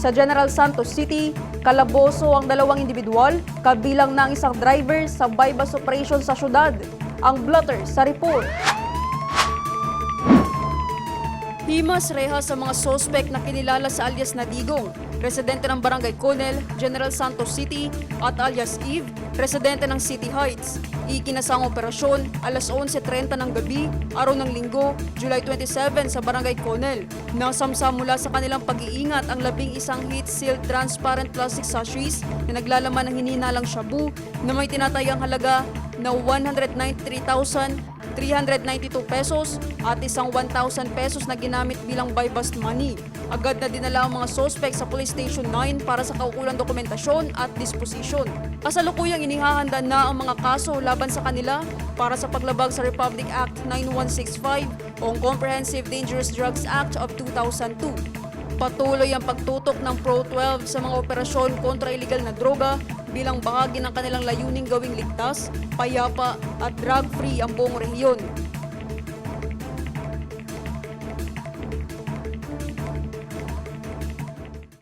Sa General Santos City, kalaboso ang dalawang individual, kabilang ng isang driver sa bypass operation sa syudad. Ang blotter sa report. Himas rehas sa mga sospek na kinilala sa alias na Digong, residente ng Barangay Conel, General Santos City at alias Eve, residente ng City Heights. Ikinasang operasyon alas 11.30 ng gabi, araw ng linggo, July 27 sa Barangay Conel. Nasamsa mula sa kanilang pag-iingat ang labing isang heat-sealed transparent plastic sachets na naglalaman ng hininalang shabu na may tinatayang halaga na 193,000 392 pesos at isang 1,000 pesos na ginamit bilang buy bust money. Agad na dinala ang mga sospek sa Police Station 9 para sa kaukulang dokumentasyon at disposisyon. Kasalukuyang inihahanda na ang mga kaso laban sa kanila para sa paglabag sa Republic Act 9165 o Comprehensive Dangerous Drugs Act of 2002. Patuloy ang pagtutok ng Pro-12 sa mga operasyon kontra illegal na droga bilang bahagi ng kanilang layuning gawing ligtas, payapa at drug-free ang buong rehiyon.